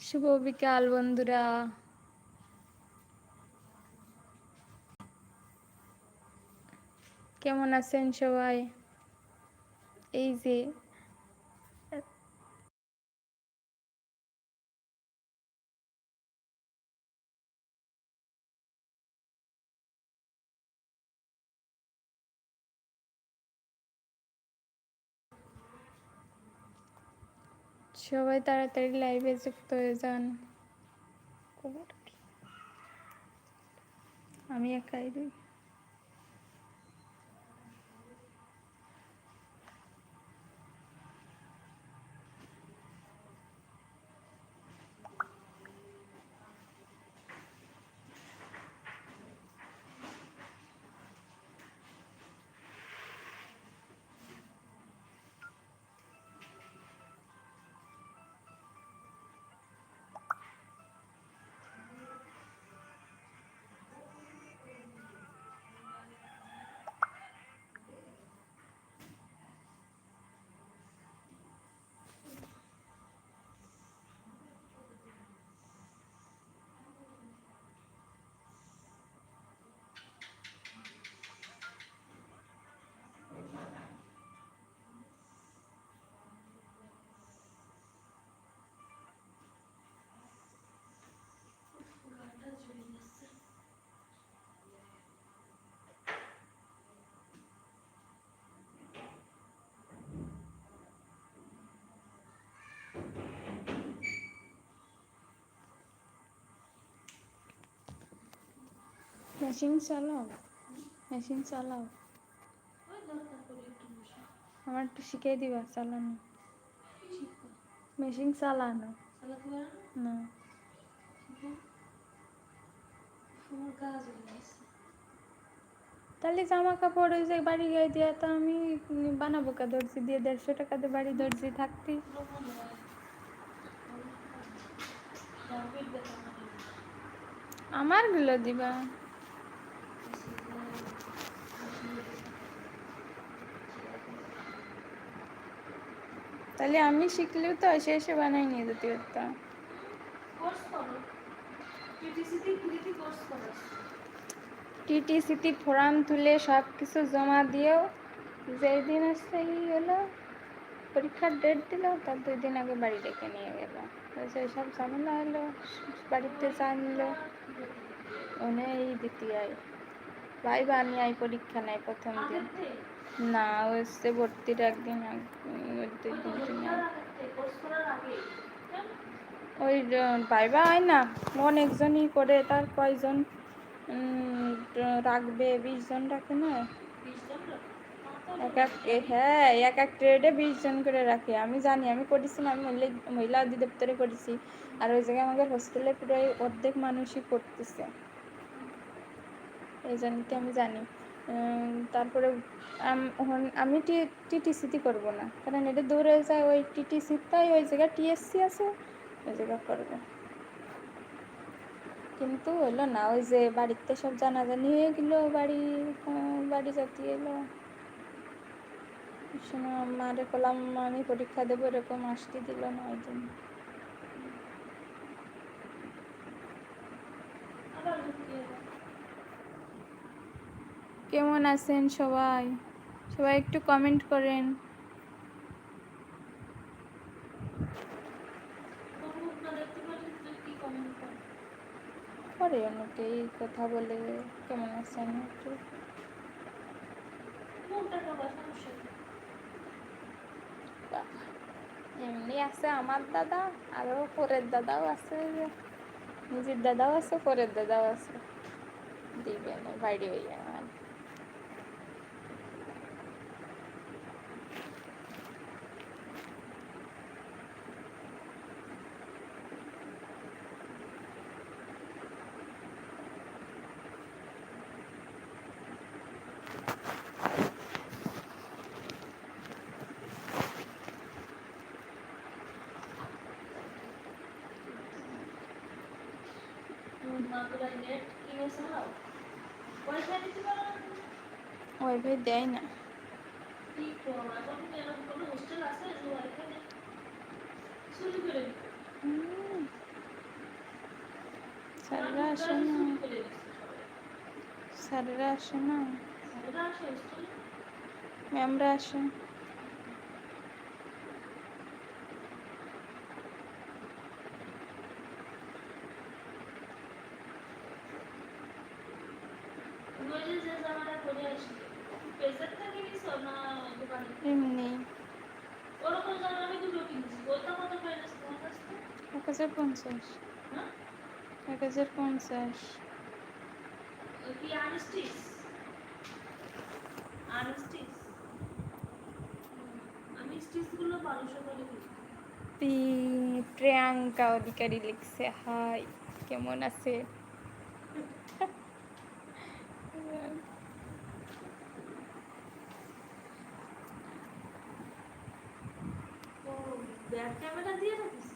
শুভ বিকাল বন্ধুরা। কেমন আছেন সবাই? এই যে সবাই তাড়াতাড়ি লাইভে যুক্ত হয়ে যান। আমি একাই রই মেশিন চালাও মেশিন চালাও। আমার একটু শিখিয়ে দিবা চালানো। মেশিন চালানো। না। তাহলে জামা কাপড় ওই যে বাড়ি গায়ে দিয়ে তো আমি বানাবো কা দর্জি? দিয়ে দেড়শো টাকাতে বাড়ি দর্জি থাকতি। আমারগুলো দিবা? তাহলে আমি শিখলেও তো এসে এসে বানাই নিয়ে যেতে পারতাম। টিটিসিটি ফোরাম তুলে সব কিছু জমা দিয়েও যেই দিন আসছে হলো পরীক্ষার ডেট দিল তার দুই দিন আগে বাড়ি ডেকে নিয়ে গেল। সেই সব ঝামেলা হলো বাড়িতে জানলো ওনে এই দ্বিতীয় ভাই বানি আই পরীক্ষা নাই প্রথম দিন। না হচ্ছে ভর্তির একদিন ওই ভাইবা হয় না অনেকজনই করে, তার কয়জন? রাখবে? বিশ জন রাখে না? এক এক হ্যাঁ এক এক ট্রেডে বিশ জন করে রাখে। আমি জানি, আমি করেছি না, আমি মহিলা অধিদপ্তরে করেছি। আর ওই জায়গায় আমাদের হোস্টেলে প্রায় অর্ধেক মানুষই করতেছে। এই জন্যতে আমি জানি। তারপরে আম- টিটিসিতে করব না। কারণ এটা দূরে যায় ওই টিটিসি, তাই ওই জায়গায় টিএসসি আছে, ওই জায়গায় করব। কিন্তু হলো না, ওই যে বাড়িতে সব জানাজানি হয়ে গেলো, বাড়ি বাড়ি জাতি এলো। মারে কলাম, আমি পরীক্ষা দেবো, এরকম আসতে দিল না ওই জন্য কেমন আছেন সবাই? সবাই একটু কমেন্ট করেন। করে অনেকেই কথা বলে কেমন আছেন একটু? এমনি আছে আমার দাদা আরও পরের দাদাও আছে নিজের দাদাও আছে, পরের দাদাও আছে। দিবে না বাইরে হইয়া নেট ওয়াইফাই দেয় না কি করব এখন স্যাররা আসে না। স্যাররা আসে না। ম্যামরা আসে। এমনি এক হাজার পঞ্চাশ। এক হাজার পঞ্চাশ। প্রিয়াঙ্কা অধিকারী লিখছে হাই কেমন আছে? ক্যামেরা দিয়ে রাখিস?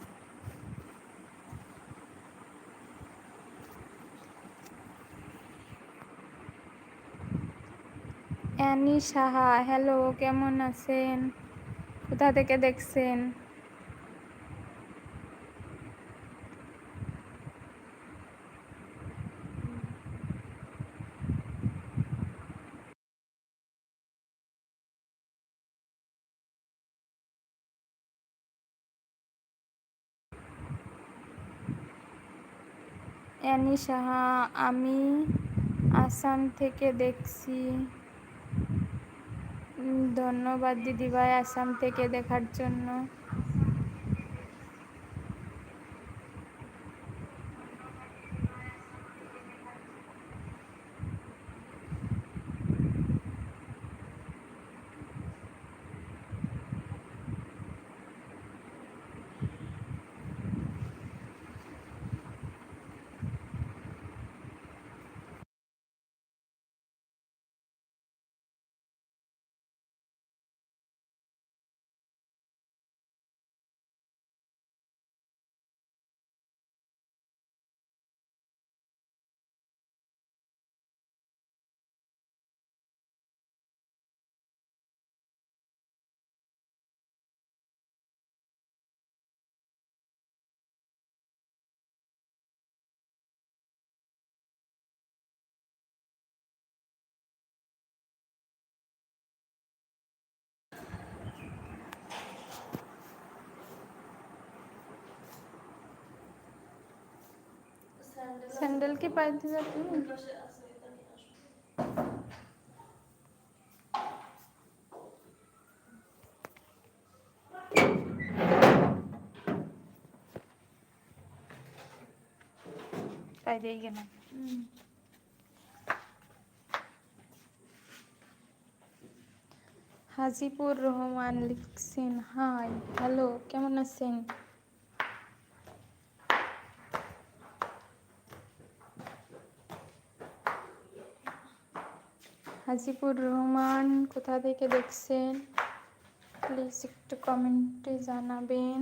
অ্যানি সাহা হ্যালো কেমন আছেন? কোথা থেকে দেখছেন? অ্যানি সাহা আমি আসাম থেকে দেখছি। ধন্যবাদ দিদিভাই আসাম থেকে দেখার জন্য। স্যান্ডেল কি পাইতে যাচ্ছি পাই দিয়ে গেলাম হাজিপুর রহমান লিখছেন হাই হ্যালো কেমন আছেন হাজিপুর রহমান কোথা থেকে দেখছেন? প্লিজ একটু কমেন্টে জানাবেন।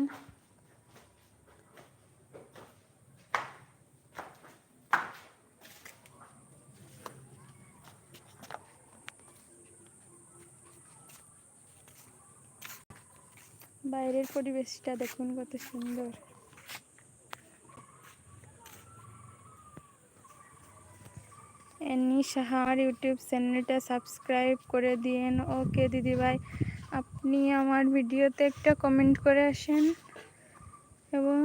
বাইরের পরিবেশটা দেখুন কত সুন্দর। সাহার ইউটিউব চ্যানেলটা সাবস্ক্রাইব করে দিন ওকে দিদিভাই আপনি আমার ভিডিওতে একটা কমেন্ট করে আসেন এবং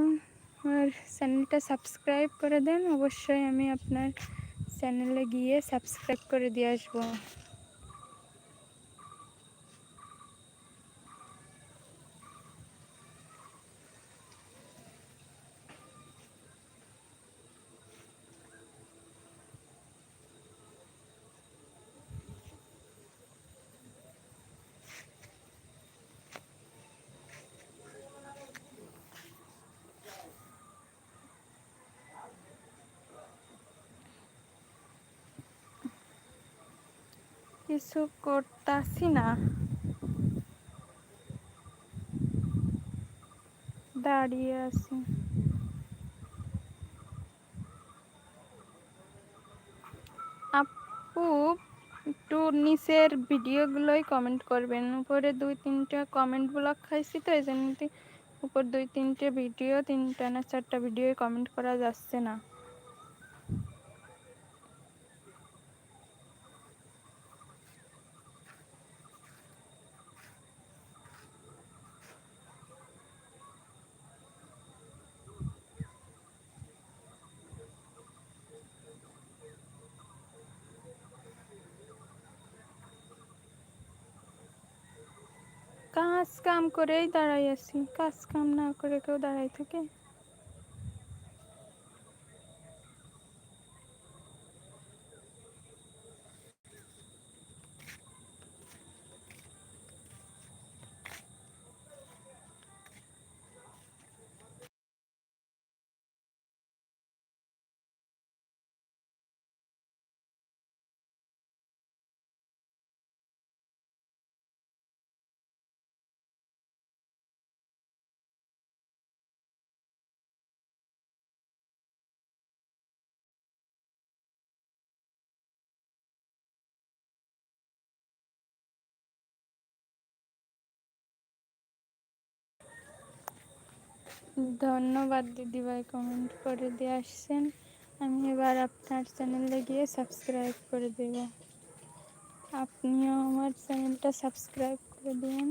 আমার চ্যানেলটা সাবস্ক্রাইব করে দেন। অবশ্যই আমি আপনার চ্যানেলে গিয়ে সাবস্ক্রাইব করে দিয়ে আসব। কিছু করতাছি না। দাঁড়িয়ে আছি। আপু, একটু নিচের ভিডিওগুলোই কমেন্ট করবেন। উপরে দুই তিনটা কমেন্ট ব্লক খাইছি তো এই জন্য উপর দুই তিনটে ভিডিও, তিনটা না চারটা ভিডিও কমেন্ট করা যাচ্ছে না। কাজ কাম করেই দাঁড়াই আছি। কাজ কাম না করে কেউ দাঁড়াই থাকে। ধন্যবাদ, দিদিভাই কমেন্ট করে দিয়ে আসছেন। আমি এবার আপনার চ্যানেলে গিয়ে সাবস্ক্রাইব করে দেব। আপনিও আমার চ্যানেলটা সাবস্ক্রাইব করে দিন।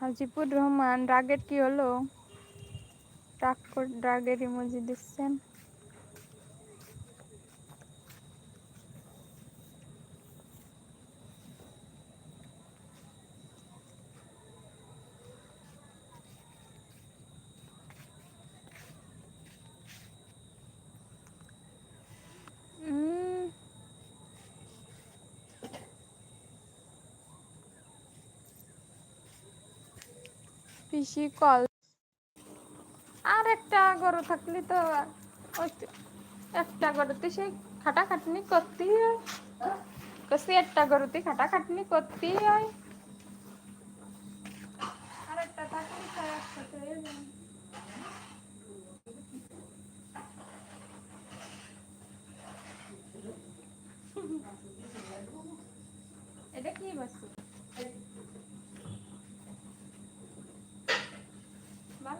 হাজিপুর রহমান রাগের কি হলো? রাগ ড্রাগের রাগের ইমোজি দিচ্ছেন। পিসি কল। আর একটা গরু থাকলে তো একটা গরুতে সেই খাটা খাটনি করতেই হয়। একটা গরুতে খাটা খাটনি করতেই হয়। আর একটা থাকলে তো একসাথে হয়ে যায়। এটা কি বস্তু ভালোই তো হয়েছে।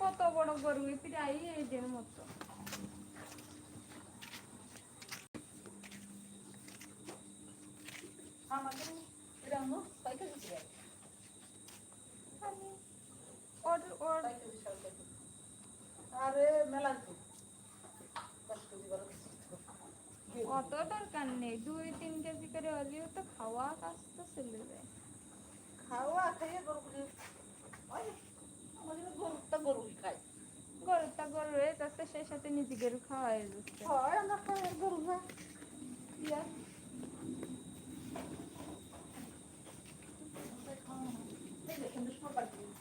কত বড় গরু প্রায় এদের মতো। খালি ওর ওর আরে মেলা অত দরকার নেই দুই তিন কেজি করে হলেও তো খাওয়া কাজ তো চলে যায় খাওয়া খাইয়ে ওই গরুটা গরুই খাই। গরুটা গরু হয়ে যাচ্ছে সেই সাথে নিজে গরু খাওয়া হয়ে যাচ্ছে। হয় আমরা খাই গরু না ইয়া। বাড়ি